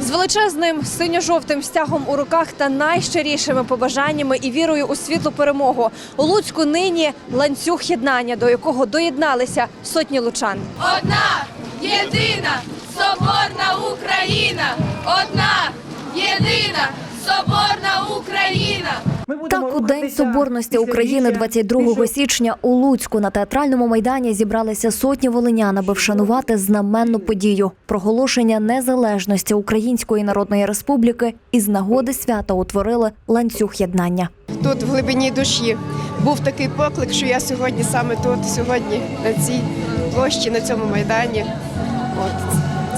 З величезним синьо-жовтим стягом у руках та найщирішими побажаннями і вірою у світлу перемогу у Луцьку нині ланцюг єднання, до якого доєдналися сотні лучан. Одна, єдина, соборна Україна! Одна, єдина, соборна! Так, у день соборності України, 22 січня, у Луцьку на театральному майдані зібралися сотні волинян, аби вшанувати знаменну подію проголошення незалежності Української Народної Республіки і з нагоди свята утворили ланцюг єднання. тут в глибині душі був такий поклик, що я сьогодні саме тут, сьогодні на цій площі, на цьому майдані. От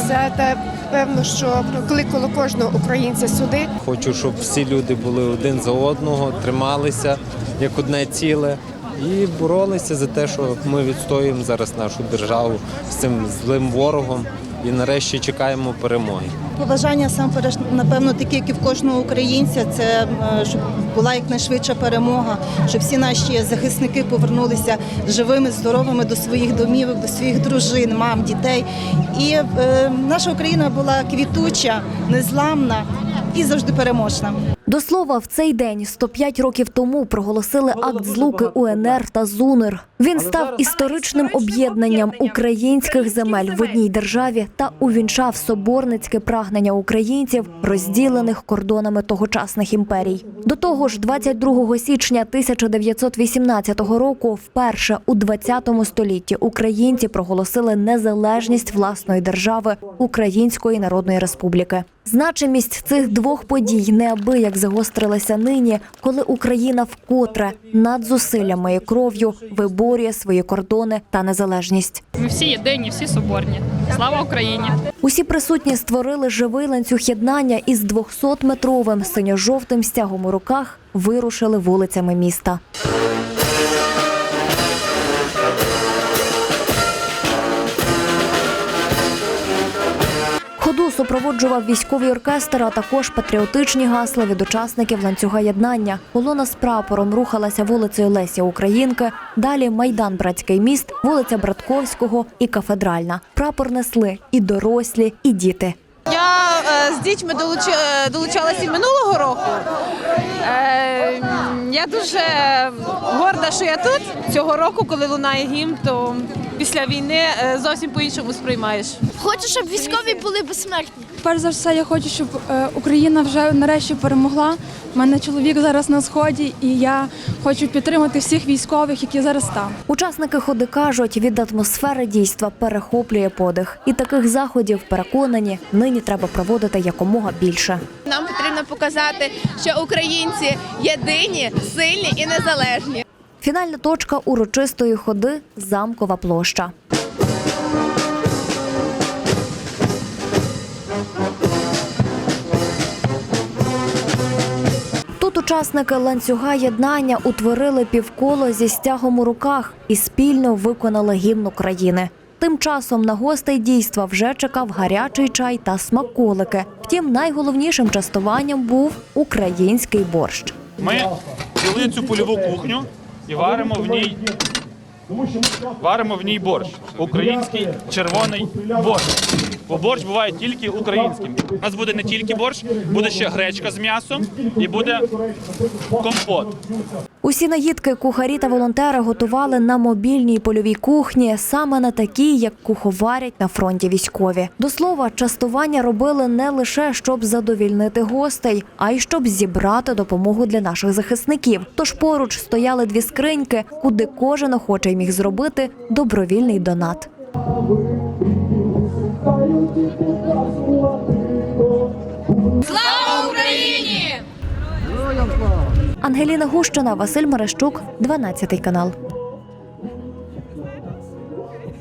це те певно, що кликало кожного українця сюди. Хочу, щоб всі люди були один за одного, трималися як одне ціле і боролися за те, що ми відстоюємо зараз нашу державу з цим злим ворогом і нарешті чекаємо перемоги. Побажання сам напевно такі, як і в кожного українця, це е, щоб була якнайшвидша перемога, щоб всі наші захисники повернулися живими, здоровими до своїх домівок, до своїх дружин, мам, дітей. І е, наша Україна була квітуча, незламна і завжди переможна. До слова, в цей день 105 років тому проголосили акт злуки УНР та ЗУНР. Він став історичним об'єднанням українських земель в одній державі та увінчав соборницьке прагнення українців, розділених кордонами тогочасних імперій. До того ж, 22 січня 1918 року, вперше у 20 столітті, українці проголосили незалежність власної держави Української Народної Республіки. Значимість цих двох подій неабияк загострилася нині, коли Україна вкотре над зусиллями і кров'ю виборює свої кордони та незалежність. Ми всі єдині, всі соборні. Слава Україні! Усі присутні створили живий ланцюг єднання із 200-метровим синьо-жовтим стягом у руках вирушили вулицями міста. Супроводжував військовий оркестр, а також патріотичні гасла від учасників ланцюга єднання. Колона з прапором рухалася вулицею Лесі Українки. Далі майдан Братський міст, вулиця Братковського і кафедральна. Прапор несли і дорослі, і діти. З дітьми долуч... долучалася і минулого року. Е, я дуже горда, що я тут цього року, коли лунає гімн, то після війни е, зовсім по-іншому сприймаєш. Хочу, щоб військові були безсмертні. Перш за все, я хочу, щоб е, Україна вже нарешті перемогла. У мене чоловік зараз на сході, і я хочу підтримати всіх військових, які зараз там. Учасники ходи кажуть, від атмосфери дійства перехоплює подих. І таких заходів переконані, нині треба проводити якомога більше. Нам потрібно показати, що українці єдині, сильні і незалежні. Фінальна точка урочистої ходи замкова площа. Учасники ланцюга єднання утворили півколо зі стягом у руках і спільно виконали гімн України. Тим часом на гостей дійства вже чекав гарячий чай та смаколики. Втім, найголовнішим частуванням був український борщ. Ми взяли цю польову кухню і варимо в ній. Варимо в ній борщ. Український червоний борщ. Бо борщ буває тільки українським. У нас буде не тільки борщ, буде ще гречка з м'ясом і буде компот. Усі наїдки кухарі та волонтери готували на мобільній польовій кухні, саме на такій, як куховарять на фронті військові. До слова, частування робили не лише щоб задовільнити гостей, а й щоб зібрати допомогу для наших захисників. Тож поруч стояли дві скриньки, куди кожен охочий міг зробити добровільний донат. Слава Україні! Ангеліна Гущина, Василь Мерещук, 12 канал.